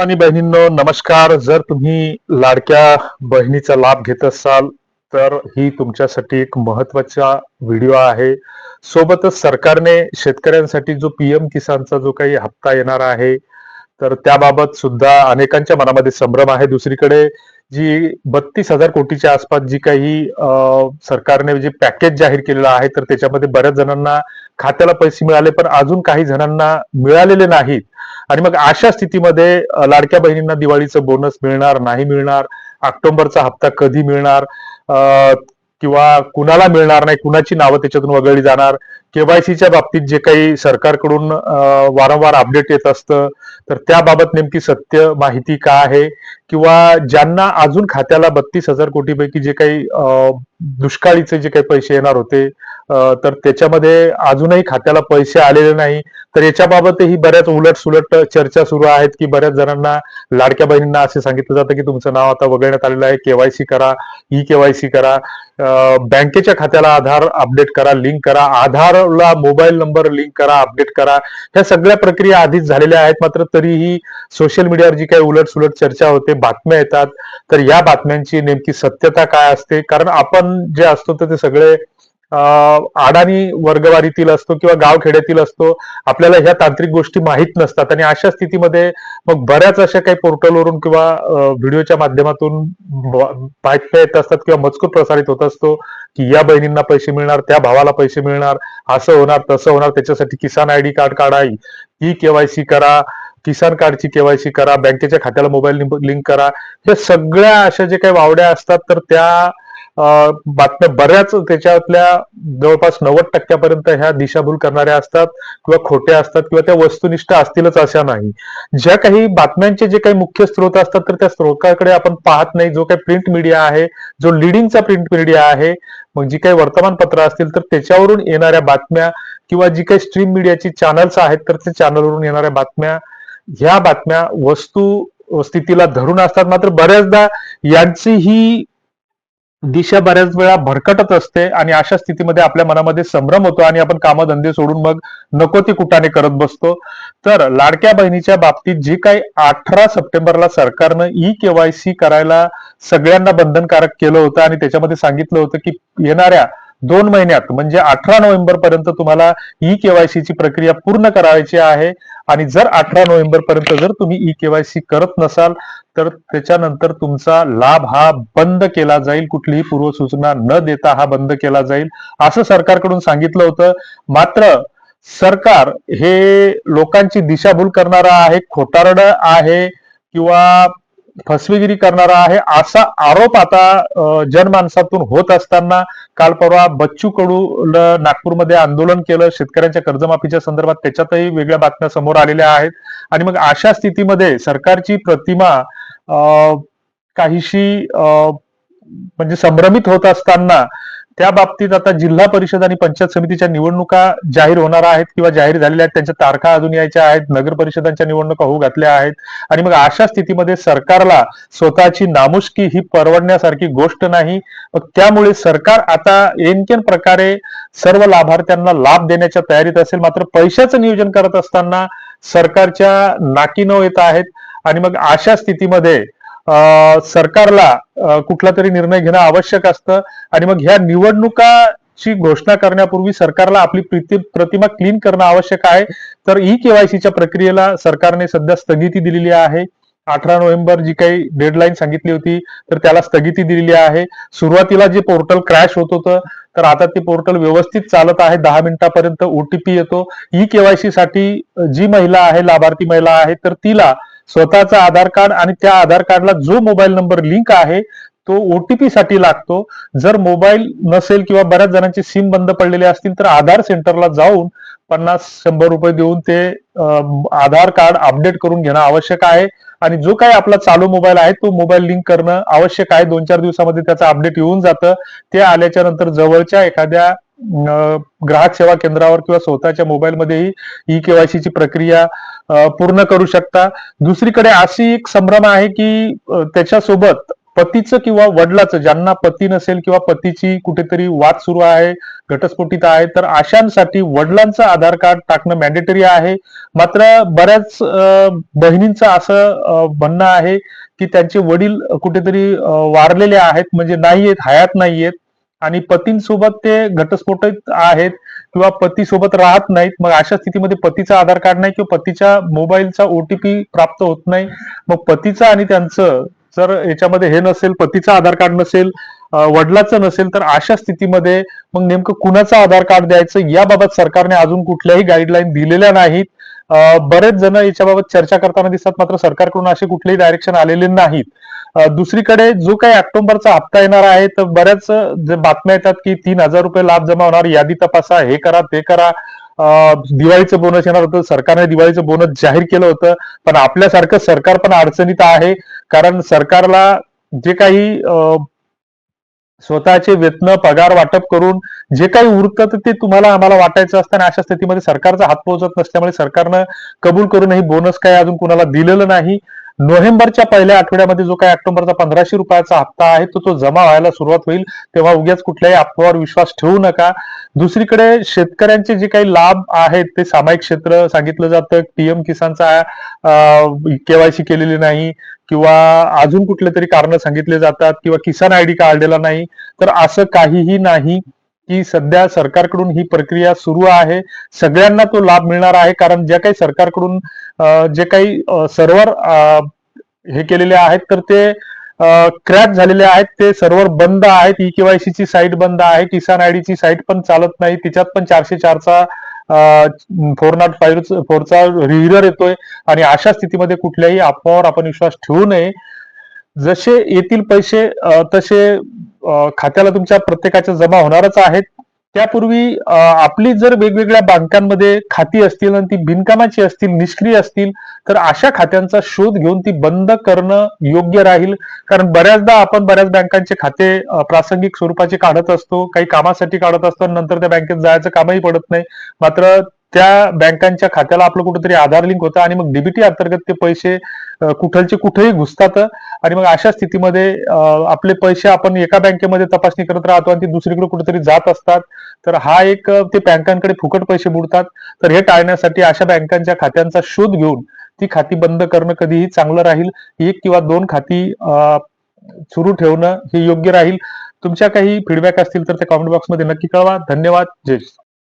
आणि बहिणींनो नमस्कार. जर तुम्ही लाडक्या बहिणीचा लाभ घेत असाल तर ही तुमच्यासाठी एक महत्त्वाचा व्हिडिओ आहे. सोबतच सरकारने शेतकऱ्यांसाठी जो पीएम किसानचा जो काही हप्ता येणार आहे तर त्याबाबत सुद्धा अनेकांच्या मनामध्ये संभ्रम आहे. दुसरीकडे जी बत्तीस हजार कोटीच्या आसपास जी काही सरकारने जे पॅकेज जाहीर केलेलं आहे तर त्याच्यामध्ये बऱ्याच जणांना खात्याला पैसे मिळाले पण अजून काही जणांना मिळालेले नाहीत. आणि मग अशा स्थितीमध्ये लाडक्या बहिणींना दिवाळीचं बोनस मिळणार नाही मिळणार? ऑक्टोबरचा हप्ता कधी मिळणार? किंवा कुणाला मिळणार नाही? कुणाची नावं त्याच्यातून वगळली जाणार? केवायसीच्या बाबतीत जे काही सरकारकडून वारंवार अपडेट येत असतं तर त्याबाबत नेमकी सत्य माहिती काय आहे? किंवा ज्यांना अजून खात्याला बत्तीस हजार कोटीपैकी जे काही दुष्काळीचे जे काही पैसे येणार होते तर त्याच्यामध्ये अजूनही खात्याला पैसे आलेले नाही. तर याच्याबाबतही बऱ्याच उलट सुलट चर्चा सुरू आहेत की बऱ्याच जणांना लाडक्या बहिणींना असे सांगितलं जातं की तुमचं नाव आता वगळण्यात आलेलं आहे केवायसी करा ई केवायसी करा. बँकेच्या खात्याला आधार अपडेट करा लिंक करा. आधारला मोबाईल नंबर लिंक करा अपडेट करा. ह्या सगळ्या प्रक्रिया आधीच झालेल्या आहेत मात्र तरीही सोशल मीडियावर जी काही उलट सुलट चर्चा होते बातम्या येतात तर या बातम्यांची नेमकी सत्यता काय असते? कारण आपण जे असतो तर ते सगळे अं, अडाणी वर्गवारीतील असतो किंवा गावखेड्यातील असतो. आपल्याला ह्या तांत्रिक गोष्टी माहीत नसतात आणि अशा स्थितीमध्ये मग बऱ्याच अशा काही पोर्टलवरून किंवा व्हिडिओच्या माध्यमातून बातम्या येत असतात किंवा मजकूर प्रसारित होत असतो की या बहिणींना पैसे मिळणार त्या भावाला पैसे मिळणार असं होणार तसं होणार त्याच्यासाठी किसान आय डी कार्ड काढा ई केवायसी करा किसान कार्डची केवायसी करा बँकेच्या खात्याला मोबाईल लिंक करा. हे सगळ्या अशा जे काही वावड्या असतात तर त्या बातम्या बऱ्याच त्याच्यातल्या जवळपास नव्वद टक्क्यापर्यंत ह्या दिशाभूल करणाऱ्या असतात किंवा खोट्या असतात किंवा त्या वस्तुनिष्ठ असतीलच अशा नाही. ज्या काही बातम्यांचे जे काही मुख्य स्रोत असतात तर त्या स्रोताकडे आपण पाहत नाही. जो काही प्रिंट मीडिया आहे जो लिडिंगचा प्रिंट मीडिया आहे मग जी काही वर्तमानपत्र असतील तर त्याच्यावरून येणाऱ्या बातम्या किंवा जी काही स्ट्रीम मीडियाची चॅनल्स आहेत तर त्या चॅनलवरून येणाऱ्या बातम्या ह्या बातम्या वस्तू स्थितीला धरून असतात मात्र बऱ्याचदा यांची ही दिशा बऱ्याच वेळा भरकटत असते आणि अशा स्थितीमध्ये आपल्या मनामध्ये संभ्रम होतो आणि आपण कामधंदे सोडून मग नको ती कुटाने करत बसतो. तर लाडक्या बहिणीच्या बाबतीत जी काही अठरा सप्टेंबरला सरकारनं ई केवायसी करायला सगळ्यांना बंधनकारक केलं होतं आणि त्याच्यामध्ये सांगितलं होतं की येणाऱ्या दोन महिन्यात म्हणजे अठरा नोव्हेंबर पर्यंत तुम्हाला ई केवायसीची प्रक्रिया पूर्ण करायची आहे. आणि जर अठरा नोव्हेंबर पर्यंत जर तुम्ही ई केवायसी करत नसाल तर त्याच्यानंतर तुमचा लाभ हा बंद केला जाईल. कुठलीही पूर्वसूचना न देता हा बंद केला जाईल. असं सरकारकडून सांगितलं होतं. मात्र सरकार हे लोकांची दिशाभूल करणारा आहे खोटारड आहे किंवा फसवेगिरी करणारा आहे. असा आरोप आता जनमानसातून होत असताना काल परवा बच्चू कडू नागपूरमध्ये आंदोलन केलं. शेतकऱ्यांच्या कर्जमाफीच्या संदर्भात त्याच्यातही वेगळ्या बातम्या समोर आलेल्या आहेत. आणि मग अशा स्थितीमध्ये सरकारची प्रतिमा काहीशी म्हणजे संभ्रमित होत असताना त्या बाबतीत आता जिल्हा परिषद आणि पंचायत समितीच्या निवडणुका जाहीर होणार आहेत किंवा जाहीर झालेल्या आहेत त्यांच्या तारखा अजून यायच्या आहेत नगर परिषदांच्या निवडणुका होऊ घातल्या आहेत. आणि मग अशा स्थितीमध्ये सरकारला स्वतःची नामुष्की ही परवडण्यासारखी गोष्ट नाही. मग त्यामुळे सरकार आता एनकेन प्रकारे सर्व लाभार्थ्यांना लाभ देण्याच्या तयारीत असेल मात्र पैशाचं नियोजन करत असताना सरकारच्या नाकी न येत आहेत. आणि मग अशा स्थितीमध्ये सरकारला कुठला तरी निर्णय घेणं आवश्यक असतं. आणि मग ह्या निवडणुकाची घोषणा करण्यापूर्वी सरकारला आपली प्रतिमा क्लीन करणं आवश्यक आहे. तर ई केवायसीच्या प्रक्रियेला सरकारने सध्या स्थगिती दिलेली आहे. अठरा नोव्हेंबर जी काही डेडलाईन सांगितली होती तर त्याला स्थगिती दिलेली आहे. सुरुवातीला जे पोर्टल क्रॅश होत होतं तर आता ते पोर्टल व्यवस्थित चालत आहे. दहा मिनिटापर्यंत ओटीपी येतो. ई केवायसी साठी जी महिला आहे लाभार्थी महिला आहे तर तिला स्वतःचा आधार कार्ड आणि त्या आधार कार्डला जो मोबाईल नंबर लिंक आहे तो ओटीपी साठी लागतो. जर मोबाईल नसेल किंवा बऱ्याच जणांची सिम बंद पडलेले असतील तर आधार सेंटरला जाऊन पन्नास शंभर रुपये देऊन ते आधार कार्ड अपडेट करून घेणं आवश्यक आहे. आणि जो काही आपला चालू मोबाईल आहे तो मोबाईल लिंक करणं आवश्यक आहे. दोन चार दिवसामध्ये त्याचं अपडेट येऊन जातं. ते आल्याच्यानंतर जवळच्या एखाद्या ग्राहक सेवा केंद्रावर किंवा स्वतःच्या मोबाईलमध्येही ई केवायसीची प्रक्रिया पूर्ण करू शकता. दुसरीकडे अशी एक संभ्रम आहे की त्याच्यासोबत पतीचं किंवा वडिलाचं ज्यांना पती नसेल किंवा पतीची कुठेतरी वाद सुरू आहे घटस्फोटित आहे तर अशांसाठी वडिलांचं आधार कार्ड टाकणं मॅन्डेटरी आहे. मात्र बऱ्याच बहिणींचं असं म्हणणं आहे की त्यांचे वडील कुठेतरी वारलेले आहेत म्हणजे नाही आहेत हयात नाहीयेत. आणि पतींसोबत ते घटस्फोटित आहेत किंवा पती सोबत राहत नाहीत मग अशा स्थितीमध्ये पतीचा आधार कार्ड नाही किंवा पतीच्या मोबाईलचा ओटीपी प्राप्त होत नाही मग पतीचा आणि त्यांचं जर याच्यामध्ये हे नसेल पतीचं आधार कार्ड नसेल वडिलाचं नसेल तर अशा स्थितीमध्ये मग नेमकं कुणाचं आधार कार्ड द्यायचं? याबाबत सरकारने अजून कुठल्याही गाईडलाईन दिलेल्या नाहीत. बरेच जण याच्याबाबत चर्चा करताना दिसतात. मात्र सरकारकडून असे कुठलेही डायरेक्शन आलेले नाहीत. दुसरीकडे जो काही ऑक्टोबरचा हप्ता येणार आहे तर बऱ्याच बातम्या येतात की तीन हजार रुपये लाभ जमा होणार यादी तपासा हे करा ते करा. दिवाळीचं बोनस येणार होतं सरकारने दिवाळीचं बोनस जाहीर केलं होतं. पण आपल्यासारखं सरकार पण अडचणीत आहे. कारण सरकारला जे काही स्वतःचे वेतन पगार वाटप करून जे काही उरतं तर ते तुम्हाला आम्हाला वाटायचं असतं आणि अशा स्थितीमध्ये सरकारचा हात पोहोचत नसल्यामुळे सरकारनं कबूल करूनही बोनस काय अजून कुणाला दिलेलं नाही. नोव्हेंबरच्या पहिल्या आठवड्यामध्ये जो काही ऑक्टोबरचा पंधराशे रुपयाचा हप्ता आहे तो तो जमा व्हायला सुरुवात होईल तेव्हा उद्याच कुठल्याही अफवावर विश्वास ठेवू नका. दुसरीकडे शेतकऱ्यांचे जे काही लाभ आहेत ते सामायिक क्षेत्र सांगितलं जातं पीएम किसानचा केवायसी केलेली नाही किंवा अजून कुठले तरी कारण सांगितले जातात किंवा किसान आयडी काढलेला नाही तर असं काहीही नाही. की सध्या सरकारकडून ही प्रक्रिया सुरू आहे. सगळ्यांना तो लाभ मिळणार आहे कारण ज्या काही सरकारकडून जे काही सर्व्हर हे केलेले आहेत तर ते क्रॅश झालेले आहेत. ते सर्व्हर बंद आहेत. ई केवायसी ची साईट बंद आहे. किसान आयडीची साईट पण चालत नाही. तिच्यात पण चारशे चारचा फोर नॉट फाईव्ह फोरचा रिव्हिडर येतोय. आणि अशा स्थितीमध्ये कुठल्याही अफवावर आपण विश्वास ठेवू नये. जसे येतील पैसे तसे खात्याला तुमच्या प्रत्येकाच्या जमा होणारच आहेत. त्यापूर्वी आपली जर वेगवेगळ्या बँकांमध्ये खाती असतील आणि ती बिनकामाची असतील निष्क्रिय असतील तर अशा खात्यांचा शोध घेऊन ती बंद करणं योग्य राहील. कारण बऱ्याचदा आपण बऱ्याच बँकांचे खाते प्रासंगिक स्वरूपाचे काढत असतो काही कामासाठी काढत असतो आणि नंतर त्या बँकेत जायचं कामही पडत नाही. मात्र त्या बँकांच्या खात्याला आपलं कुठेतरी आधार लिंक होतं आणि मग डीबीटी अंतर्गत ते पैसे कुठलचे कुठेही घुसतात. आणि मग अशा स्थितीमध्ये आपले पैसे आपण एका बँकेमध्ये तपासणी करत राहतो आणि ती दुसरीकडे कुठेतरी जात असतात. तर हा एक ते बँकांकडे फुकट पैसे बुडतात. तर हे टाळण्यासाठी अशा बँकांच्या खात्यांचा शोध घेऊन ती खाती बंद करणं कधीही चांगलं राहील. एक किंवा दोन खाती सुरू ठेवणं हे योग्य राहील. तुमच्या काही फीडबॅक असतील तर त्या कॉमेंट बॉक्समध्ये नक्की कळवा. धन्यवाद. जय श्री.